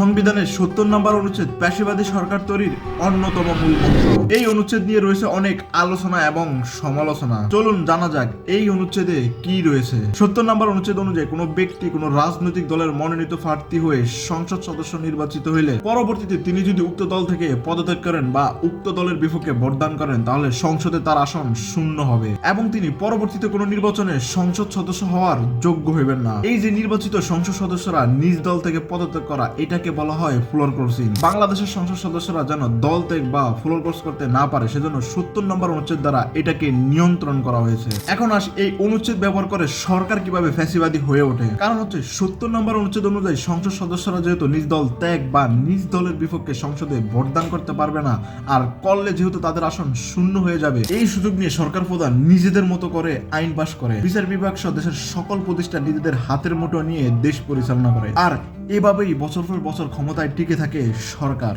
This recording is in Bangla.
সংবিধানের সত্তর নম্বর অনুচ্ছেদ পেশাবাদী সরকার তৈরির অন্যতম মূল এই অনুচ্ছেদ নিয়ে রয়েছে অনেক আলোচনা এবং সমালোচনা। চলুন জানা যাক এই অনুচ্ছেদে কি রয়েছে। সত্তর নম্বর অনুচ্ছেদ অনুযায়ী কোনো ব্যক্তি কোনো রাজনৈতিক দলের মনোনীত প্রার্থী হয়ে সংসদ সদস্য নির্বাচিত হইলে পরবর্তীতে তিনি যদি উক্ত দল থেকে পদত্যাগ করেন বা উক্ত দলের বিপক্ষে ভোটদান করেন, তাহলে সংসদে তার আসন শূন্য হবে এবং তিনি পরবর্তীতে কোনো নির্বাচনে সংসদ সদস্য হওয়ার যোগ্য হইবেন না। এই যে নির্বাচিত সংসদ সদস্যরা নিজ দল থেকে পদত্যাগ করা এটাকে বলা হয় ফ্লোর ক্রসিং বাংলাদেশের সংসদ সদস্যরা যেন দল ত্যাগ বা ফ্লোর ক্রস করতে না পারে, সেজন্য সত্তর নম্বর অনুচ্ছেদ দ্বারা এটাকে নিয়ন্ত্রণ করা হয়েছে। এখন আস, এই অনুচ্ছেদ ব্যবহার করে সরকার কীভাবে ফ্যাসিবাদী হয়ে ওঠে? কারণ হচ্ছে সত্তর নম্বর অনুচ্ছেদ অনুযায়ী সংসদ সদস্যরা যেহেতু নিজ দল ত্যাগ বা নিজ দলের বিপক্ষে সংসদে ভোটদান করতে পারবে না, আর করলে যেহেতু তাদের আসন শূন্য হয়ে যাবে, এই সুযোগ নিয়ে সরকার প্রধান নিজেদের মতো করে আইন পাশ করে। বিচার বিভাগ সহ দেশের সকল প্রতিষ্ঠান নিজেদের হাতের মুঠো নিয়ে দেশ পরিচালনা করে। আর এভাবেই বছর পর বছর ক্ষমতায় টিকে থাকে সরকার।